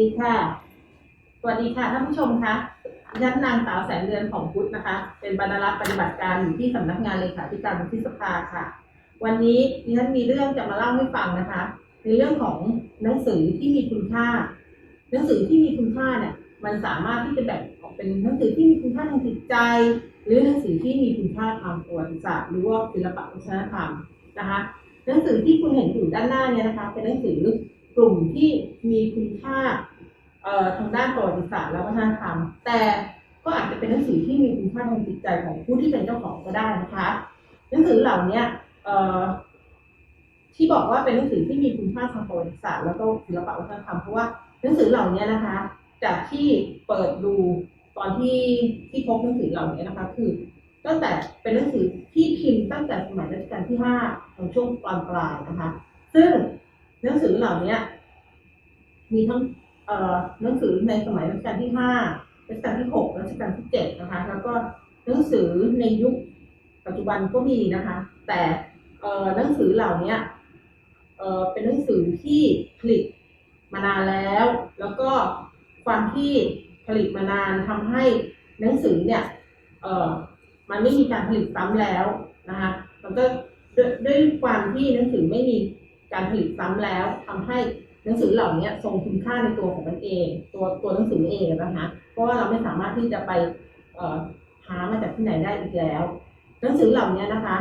ดีค่ะ สวัสดีค่ะท่านผู้ชมคะดิฉันนางสาวแสงเดือนของพุทธนะคะ เป็นบรรณารักษ์ปฏิบัติการอยู่ที่สำนักงานเลขาธิการวุฒิสภาค่ะ วันนี้ดิฉันมีเรื่องจะมาเล่าให้ฟังนะคะ ในเรื่องของหนังสือที่มีคุณค่า หนังสือที่มีคุณค่าเนี่ย มันสามารถที่จะแบ่งออกเป็นหนังสือที่มีคุณค่าทางจิตใจ หรือหนังสือที่มีคุณค่าทางประวัติศาสตร์หรือว่าศิลปะวัฒนธรรมนะคะ หนังสือที่คุณเห็นอยู่ด้านหน้าเนี่ยนะคะ เป็นหนังสือกลุ่มที่มีคุณค่า ทางด้านประวัติศาสตร์และวัฒนธรรม แต่ก็อาจจะเป็นหนังสือที่มีคุณค่าทางจิตใจของผู้ที่เป็นเจ้าของก็ได้นะคะ หนังสือเหล่านี้เอ่อที่บอกว่าเป็นหนังสือที่มีคุณค่าทางประวัติศาสตร์แล้วก็ศิลปะวัฒนธรรมเพราะว่าหนังสือเหล่านี้นะคะ จากที่เปิดดูตอนที่ที่พบหนังสือเหล่านี้นะคะ คือตั้งแต่เป็นหนังสือที่พิมพ์ตั้งแต่สมัยรัชกาลที่ห้าตอนช่วงปลายปลายนะคะ ซึ่งหนังสือเหล่านี้มีทั้ง หนังสือในสมัยรัชกาลที่ห้ารัชกาลที่หกรัชกาลที่เจ็ดนะคะ แล้วก็หนังสือในยุคปัจจุบันก็มีนะคะ แต่หนังสือเหล่านี้เป็นหนังสือที่ผลิตมานานแล้ว แล้วก็ความที่ผลิตมานานทำให้หนังสือเนี่ยมันไม่มีการผลิตซ้ำแล้วนะคะมันก็ด้วยความที่หนังสือไม่มีการผลิตซ้ำแล้วทำให้ หนังสือเหล่านี้ทรงคุณค่าในตัวของมันเอง ตัวตัวหนังสือเองนะคะเพราะว่าเราไม่สามารถที่จะไปเอ่อหามาจากที่ไหนได้อีกแล้ว หนังสือเหล่านี้นะคะ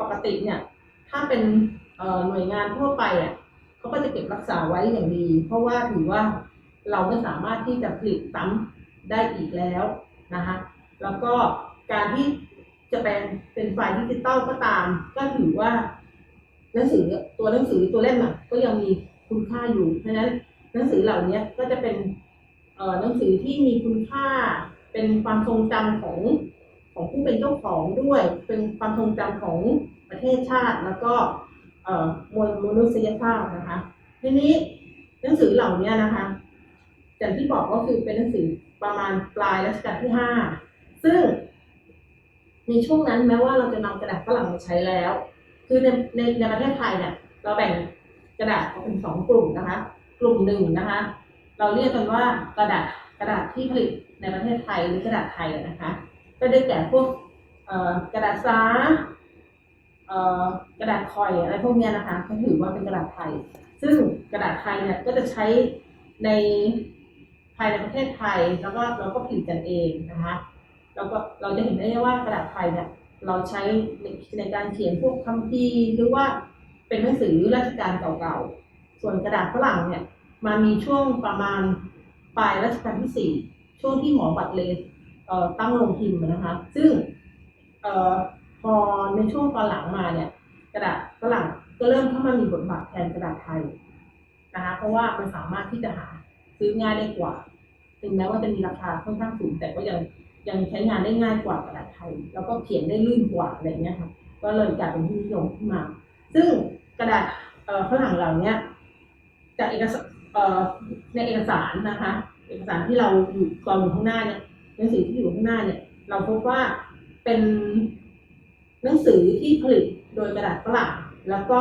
ปกติเนี่ยถ้าเป็นหน่วยงานทั่วไปอะเขาก็จะเก็บรักษาไว้อย่างดี เพราะว่าถือว่าเราไม่สามารถที่จะผลิตซ้ำได้อีกแล้วนะคะแล้วก็การที่จะเป็นเป็นไฟล์ดิจิตอลก็ตาม ก็ถือว่า หนังสือตัวหนังสือตัวเล่มอะก็ยังมีคุณค่าอยู่ เพราะฉะนั้นหนังสือเหล่านี้ก็จะเป็นเอ่อหนังสือที่มีคุณค่า เป็นความทรงจำของของผู้เป็นเจ้าของด้วย เป็นความทรงจำของประเทศชาติแล้วก็เอ่อมวลมนุษยชาตินะคะ ทีนี้หนังสือเหล่านี้นะคะอย่างที่บอกก็คือเป็นหนังสือประมาณปลายรัชกาลที่ห้าซึ่งในช่วงนั้นแม้ว่าเราจะนำกระดาษฝรั่งมาใช้แล้ว คือในในในประเทศไทยเนี่ยเราแบ่งกระดาษออกเป็นสองกลุ่มนะคะ กลุ่มหนึ่งนะคะ เราเรียกกันว่ากระดาษกระดาษที่ผลิตในประเทศไทยหรือกระดาษไทยนะคะ ก็ได้แก่พวกกระดาษซากระดาษคอยอะไรพวกเนี้ยนะคะก็ถือว่าเป็นกระดาษไทย ซึ่งกระดาษไทยเนี่ยก็จะใช้ในภายในประเทศไทยแล้วก็เราก็ผลิตกันเองนะคะแล้วก็เราจะเห็นได้ว่ากระดาษไทยเนี่ย เราใช้ในในการเขียนพวกคัมภีหรือว่าเป็นหนังสือราชการเก่าๆ ส่วนกระดาษฝรั่งเนี่ยมามีช่วงประมาณปลายรัชกาลที่สี่ช่วงที่หมอบัตเลสเอ่อตั้งโรงพิมพ์นะคะ ซึ่งเอ่อพอในช่วงตอนหลังมาเนี่ย กระดาษฝรั่งก็เริ่มเข้ามามีบทบาทแทนกระดาษไทยนะคะ เพราะว่ามันสามารถที่จะหาซื้อง่ายได้กว่า ถึงแม้ว่าจะมีราคาค่อนข้างสูงแต่ก็ยัง ยังใช้งานได้ง่ายกว่ากระดาษไทย แล้วก็เขียนได้ลื่นกว่าอะไรเงี้ยค่ะก็เลยกลายเป็นที่นิยมขึ้นมา ซึ่งกระดาษฝรั่งเหล่าเนี้ยจากเอกสารในเอกสารนะคะ เอกสารที่เราอยู่กองอยู่ข้างหน้าเนี่ยหนังสือที่อยู่ข้างหน้าเนี่ย เราพบว่าเป็นหนังสือที่ผลิตโดยกระดาษฝรั่งแล้วก็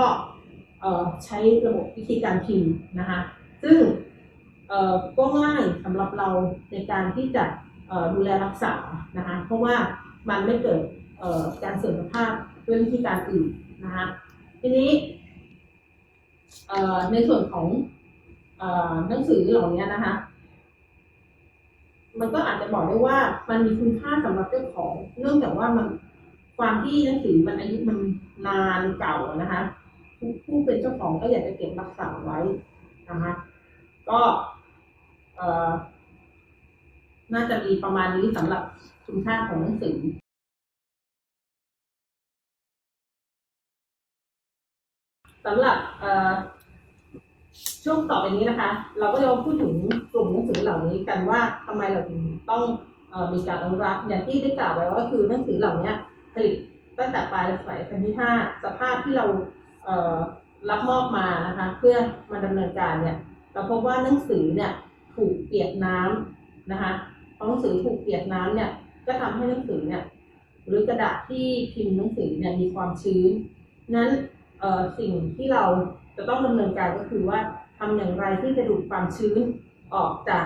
ใช้ระบบวิธีการพิมพ์นะคะ ซึ่งก็ง่ายสำหรับเราในการที่จะ ดูแลรักษานะคะเพราะว่ามันไม่เกิดการเสื่อมสภาพด้วยวิธีการอื่นนะคะทีนี้ในส่วนของหนังสือเหล่านี้นะคะมันก็อาจจะบอกได้ว่ามันมีคุณค่าสำหรับเจ้าของ เนื่องจากว่ามันความที่หนังสือมันอายุมันนานเก่านะคะผู้ผู้เป็นเจ้าของก็อยากจะเก็บรักษาไว้นะคะก็เอ่อ น่าจะมีประมาณนี้สำหรับคุณค่าของหนังสือสำหรับช่วงต่อไปนี้นะคะ เราก็จะพูดถึงกลุ่มหนังสือเหล่านี้กันว่าทำไมเราถึงต้องอมีการอนุรักษ์อย่างที่ได้กล่าวไว้ว่าก็คือหนังสือเหล่านี้ผลิตตั้งแต่ปลายสมัยรัชกาลที่ห้าสภาพที่เรารับมอบมานะคะ เพื่อมาดำเนินการเนี่ยเราพบว่าหนังสือเนี่ยถูกเปียกน้ำนะคะ พอหนังสือถูกเปียกน้ำเนี่ย ก็ทำให้หนังสือเนี่ย หรือกระดาษที่พิมพ์หนังสือเนี่ยมีความชื้น นั้นสิ่งที่เราจะต้องดำเนินการก็คือว่าทำอย่างไรที่จะดูดความชื้นออกจาก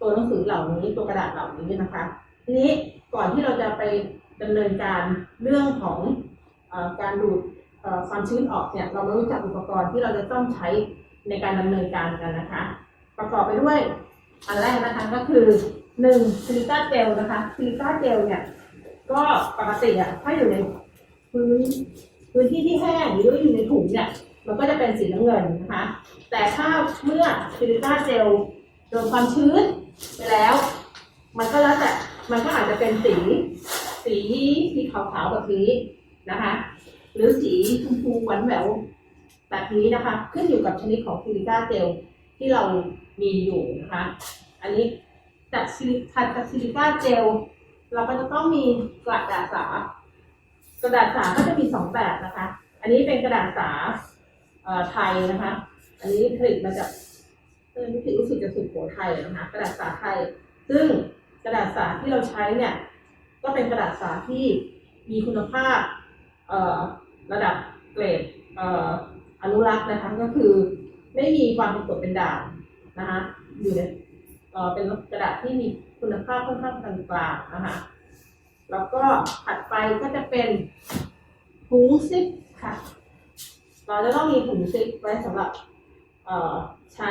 ตัวหนังสือเหล่านี้ตัวกระดาษเหล่านี้นะคะ ทีนี้ก่อนที่เราจะไปดำเนินการเรื่องของอการดูดความชื้นออกเนี่ยเรามารู้จักอุปกรณ์ที่เราจะต้องใช้ในการดำเนินการกันนะคะ ประกอบไปด้วยอันแรกนะคะก็คือ หนึ่งซิลิก้าเจลนะคะซิลิก้าเจลเนี่ย ก็ปกติอะถ้าอยู่ในพื้นพื้นที่ที่แห้งหรืออยู่ในถุงเนี่ยมันก็จะเป็นสีน้ำเงินนะคะ แต่ถ้าเมื่อซิลิก้าเจลโดนความชื้นไปแล้ว มันก็แล้วแต่มันก็อาจจะเป็นสี สีสีขาวๆแบบนี้นะคะ หรือสีชมพูหวานแหววแบบนี้นะคะ ขึ้นอยู่กับชนิดของซิลิก้าเจลที่เรามีอยู่นะคะ อันนี้ จากซิลิคัดจากซิลิก้าเจล เราก็จะต้องมีกระดาษสา กระดาษสาก็จะมีสองแบบนะคะ อันนี้เป็นกระดาษสาไทยนะคะ อันนี้ผลิตมาจากเออรู้สึกรู้สึกจะสุโขทัยนะคะ กระดาษสาไทย ซึ่งกระดาษสาที่เราใช้เนี่ย ก็เป็นกระดาษสาที่มีคุณภาพเอระดับเกรดเอ่ออนุรักษ์นะคะ ก็คือไม่มีความเป็นกรดเป็นด่างนะคะ อยู่ใน เอ่อเป็นกระดาษที่มีคุณภาพค่อนข้างกลางๆนะคะแล้วก็ถัดไปก็จะเป็นถุงซิปค่ะ เราจะต้องมีถุงซิปไว้สำหรับใช้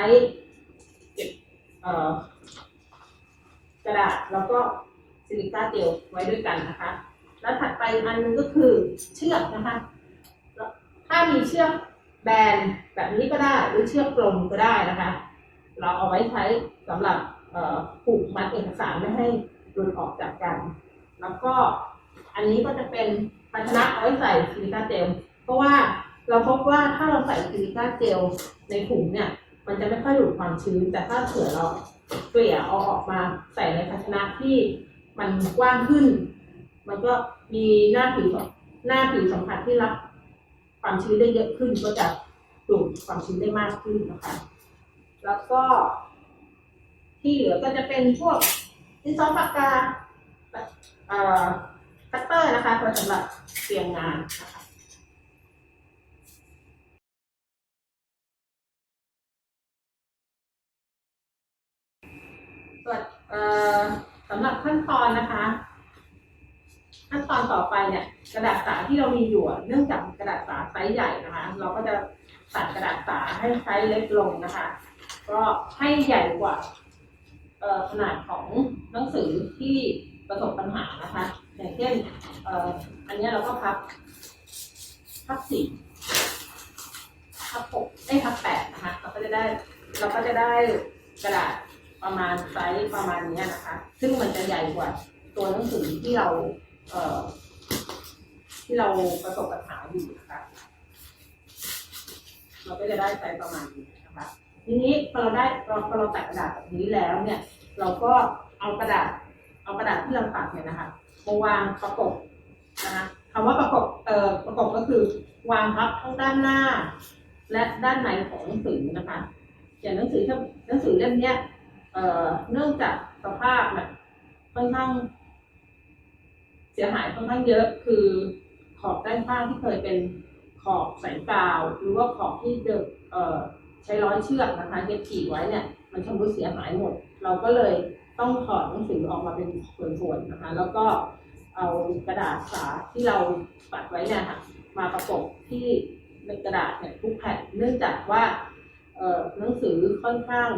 เก็บกระดาษแล้วก็ซิลิก้าเจลไว้ด้วยกันนะคะ แล้วถัดไปอันนึงก็คือเชือกนะคะ ถ้ามีเชือกแบนแบบนี้ก็ได้หรือเชือกกลมก็ได้นะคะ เราเอาไว้ใช้สำหรับผูกมัดเอกสารไม่ให้หลุดออกจากกัน แล้วก็อันนี้ก็จะเป็นภาชนะเอาไว้ใส่ซิลิก้าเจล เพราะว่าเราพบว่าถ้าเราใส่ซิลิก้าเจลในถุงเนี่ย มันจะไม่ค่อยดูดความชื้น แต่ถ้าเผื่อเราเกลี่ยเอาออกมาใส่ในภาชนะที่มันกว้างขึ้น มันก็มีหน้าผิวหน้าผิวสัมผัสที่รับความชื้นได้เยอะขึ้นก็จะดูดความชื้นได้มากขึ้นนะคะ แล้วก็ ที่เหลือก็จะเป็นพวกดินสอปากกาเอ่อคัตเตอร์นะคะไว้สำหรับเตรียมงานนะคะส่วนเอ่อสำหรับขั้นตอนนะคะ ขั้นตอนต่อไปเนี่ย กระดาษสาที่เรามีอยู่เนื่องจากกระดาษสาไซส์ใหญ่นะคะ เราก็จะตัดกระดาษสาให้ไซส์เล็กลงนะคะ ก็ให้ใหญ่กว่าขนาดของหนังสือที่ประสบปัญหานะคะ อย่างเช่นอ,อันนี้เราก็พับพับสี่พับหกได้พับแปดนะคะ เราก็จะได้เราก็จะได้กระดาษประมาณไซส์ประมาณนี้นะคะ ซึ่งมันจะใหญ่กว่าตัวหนังสือที่เราเที่เราประสบปัญหาอยู่นะคะ เราก็จะได้ไซส์ประมาณนี้นะคะ ทีนี้พอเราได้พอเราตัดกระดาษแบบนี้แล้วเนี่ย เราก็เอากระดาษ เอากระดาษที่เราตัดเนี่ยนะคะมาวางประกบนะคะคำว่าประกบเอ่อประกบก็คือ วางพับทั้งด้านหน้า และด้านในของหนังสือนะคะอย่างหนังสือถ้าหนังสือเล่มเนี้ยเอ่อเนื่องจากสภาพเนี่ยค่อนข้าง เสียหายค่อนข้างเยอะคือขอบด้านข้างที่เคยเป็นขอบแสงกาว หรือว่าขอบที่เดิมเอ่อ ใช้ร้อยเชือกนะคะเย็บขีดไว้เนี่ยมันชำรุดเสียหายหมด เราก็เลยต้องถอดหนังสือออกมาเป็นส่วนๆนะคะ แล้วก็เอากระดาษสาที่เราปัดไว้เนี่ยค่ะมาประกบที่ในกระดาษเนี่ยทุกแผ่นเนื่องจากว่าเหนังสือค่อนข้าง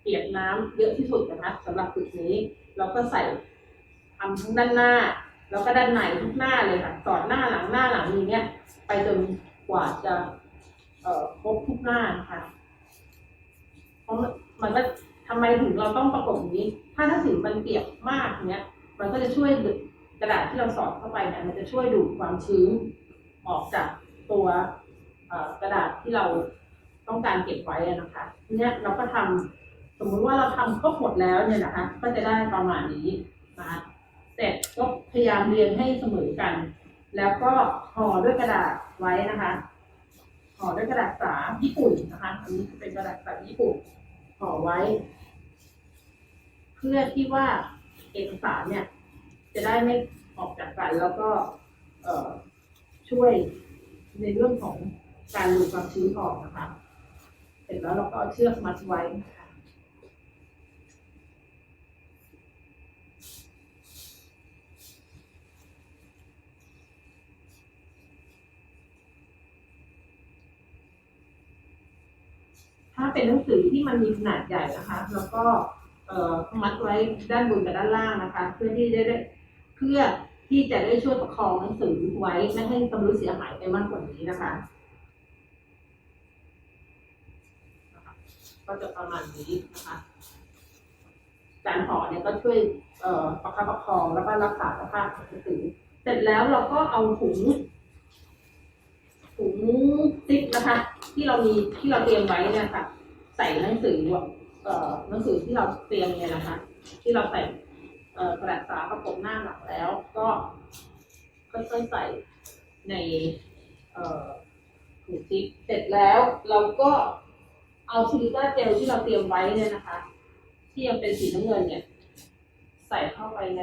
เปียกน้ำเยอะที่สุดนะคะสำหรับจุดนี้ เราก็ใส่ทำทั้งด้านหน้า แล้วก็ด้านในทุกหน้าเลยค่ะสอดหน้าหลังหน้าหลังนี้เนี่ยไปจนกว่าจะ เอ่อครบทุกหน้านะคะเพราะมันก็ทำไมถึงเราต้องประกบอย่างนี้ ถ้าหนังสือมันเปียกมากเนี้ย มันก็จะช่วยดึงกระดาษที่เราสอดเข้าไปเนี่ยมันจะช่วยดูดความชื้นออกจากตัวกระดาษที่เราต้องการเก็บไว้นะคะทีเนี้ยเราก็ทำสมมุติว่าเราทำครบหมดแล้วเนี่ยนะคะ ก็จะได้ประมาณนี้นะคะเสร็จก็พยายามเรียงให้เสมอกัน แล้วก็ห่อด้วยกระดาษไว้นะคะ ห่อด้วยกระดาษสาญี่ปุ่นนะคะอันนี้เป็นกระดาษสาญี่ปุ่นห่อไว้ เพื่อที่ว่าเอกสารเนี่ย จะได้ไม่ออกจากกันแล้วก็ช่วยในเรื่องของการดูดความชื้นออกนะคะ เสร็จแล้วเราก็เอาเชือกมัดไว้นะคะ ถ้าเป็นหนังสือที่มันมีขนาดใหญ่นะคะ แล้วก็เอ่อมัดไว้ด้านบนกับด้านล่างนะคะ เพื่อที่ได้ได้เพื่อที่จะได้ช่วยประคองหนังสือไว้ไม่ให้กำรุดเสียหายไปมากกว่านี้นะคะก็จะประมาณนี้นะคะ การห่อเนี่ยก็ช่วยเอ่อประคับประคองแล้วก็รักษาสภาพของหนังสือ เสร็จแล้วเราก็เอาถุงถุงซิปนะคะ ที่เรามีที่เราเตรียมไว้เนี่ยค่ะ ใส่หนังสือเอ่อหนังสือที่เราเตรียมเนี่ยนะคะ ที่เราใส่เอ่อกระดาษสาประกบหน้าหลังแล้ว ก็ค่อยๆใส่ในเอ่อถุงซิปเสร็จแล้วเราก็เอาซิลิก้าเจลที่เราเตรียมไว้เนี่ยนะคะ ที่ยังเป็นสีน้ำเงินเนี่ย ใส่เข้าไปใน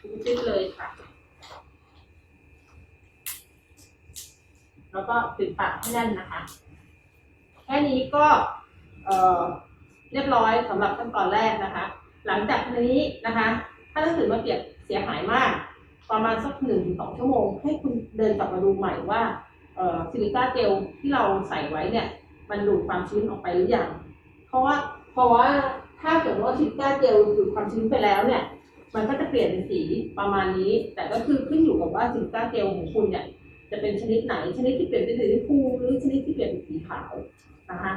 ถุงซิปเลยค่ะ แล้วก็ปิดปากให้แน่นนะคะ แค่นี้ก็เรียบร้อยสำหรับขั้นตอนแรกนะคะ หลังจากนี้นะคะ ถ้าหนังสือมาเปียกเสียหายมาก ประมาณสักหนึ่งถึงสองชั่วโมง ให้คุณเดินกลับมาดูใหม่ว่าซิลิก้าเจลที่เราใส่ไว้เนี่ย มันดูดความชื้นออกไปหรือยัง เพราะว่าเพราะว่าถ้าเกิดว่าซิลิก้าเจลดูดความชื้นไปแล้วเนี่ย มันก็จะเปลี่ยนเป็นสีประมาณนี้ แต่ก็คือขึ้นอยู่กับว่าซิลิก้าเจลของคุณเนี่ย จะเป็นชนิดไหน ชนิดที่เปลี่ยนเป็นสีชมพูหรือชนิดที่เปลี่ยนเป็นสีขาวนะคะ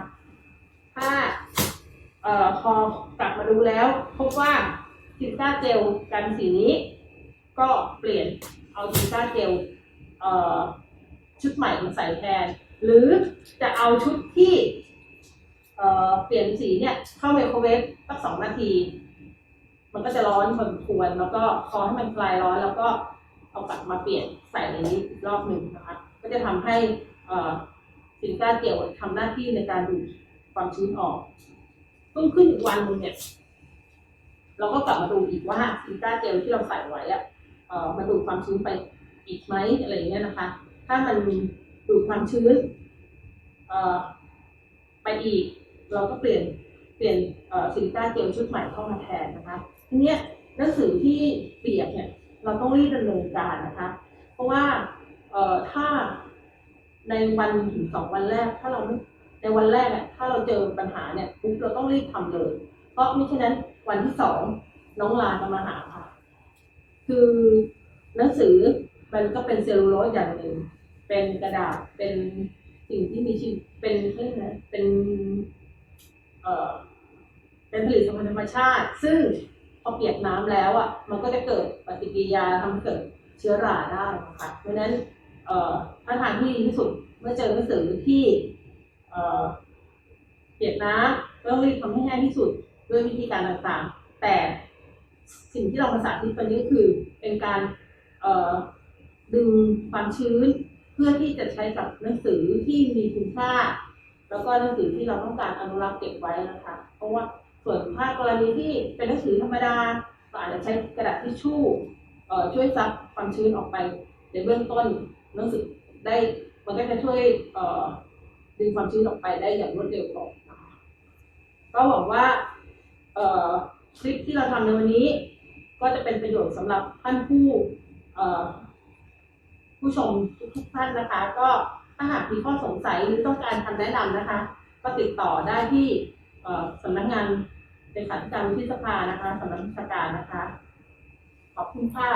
ถ้าเอ่อพอกลับมาดูแล้วพบว่าซิลิก้าเจลกันสีนี้ ก็เปลี่ยนเอาซิลิก้าเจลเอ่อชุดใหม่มาใส่แทน หรือจะเอาชุดที่เอ่อเปลี่ยนสีเนี่ยเข้าไมโครเวฟสักสองนาที มันก็จะร้อนพอสมควรแล้วก็พอให้มันคลายร้อนแล้วก็ เอากลับมาเปลี่ยนใส่ในนี้อีกรอบหนึ่งนะคะ ก็จะทำให้เอ่อซิลิก้าเจลทำหน้าที่ในการดูดความชื้นออกรุ่งขึ้นอีกวันหนึงเนี่ยเราก็กลับมาดูอีกว่าซิลิก้าเจลที่เราใส่ไว้อะมันดูดความชื้นไปอีกไหมอะไรเงี้ยนะคะ ถ้ามันดูดความชื้นไปอีก เราก็เปลี่ยนเปลี่ยนซิลิก้าเจลชุดใหม่เข้ามาแทนนะคะทีเนี้ยหนังสือที่เปียกเนี่ย เราต้องรีบดำเนินการนะคะ เพราะว่าเอ่อถ้าในวันถึงสองวันแรก ถ้าเราไม่ในวันแรกอะถ้าเราเจอปัญหาเนี่ยปุ๊บเราต้องรีบทำเลย เพราะมิฉะนั้นวันที่สองน้องลาจะมาหาค่ะ คือหนังสือมันก็เป็นเซลลูโลสอย่างหนึ่งเป็นกระดาษเป็นสิ่งที่มีชีวิตเป็นเรื่องนะเป็นเอ่อเป็นผลิตภัณฑ์ธรรมชาติ ซึ่ง พอเปียกน้ำแล้วอะมันก็จะเกิดปฏิกิริยาทำให้เกิดเชื้อราได้นะคะเพราะฉะนั้นเอ่อถ้าทางที่ดีที่สุดเมื่อเจอหนังสือที่เอ่อเปียกน้ำก็ต้องรีบทำให้แห้งที่สุดด้วยวิธีการต่างๆ แต่สิ่งที่เรามาสาธิตวันนี้คือเป็นการเอ่อดึงความชื้นเพื่อที่จะใช้กับหนังสือที่มีคุณค่า แล้วก็หนังสือที่เราต้องการอนุรักษ์เก็บไว้นะคะ เพราะว่า ส่วนถ้ากรณีที่เป็นหนังสือธรรมดาก็อาจจะใช้กระดาษทิชชู่ช่วยซับความชื้นออกไปในเบื้องต้นหนังสือได้มันก็จะช่วยดึงความชื้นออกไปได้อย่างรวดเร็วก่อนก็หวังว่าคลิปที่เราทำในวันนี้ ก็จะเป็นประโยชน์สำหรับท่านผู้ผู้ชมทุกท่านนะคะ ก็ถ้าหากมีข้อสงสัยหรือต้องการคำแนะนำนะคะ ก็ติดต่อได้ที่สำนักงาน เป็นขาธิการที่สภานะคะสำนักวิชาการนะคะ ขอบคุณค่ะ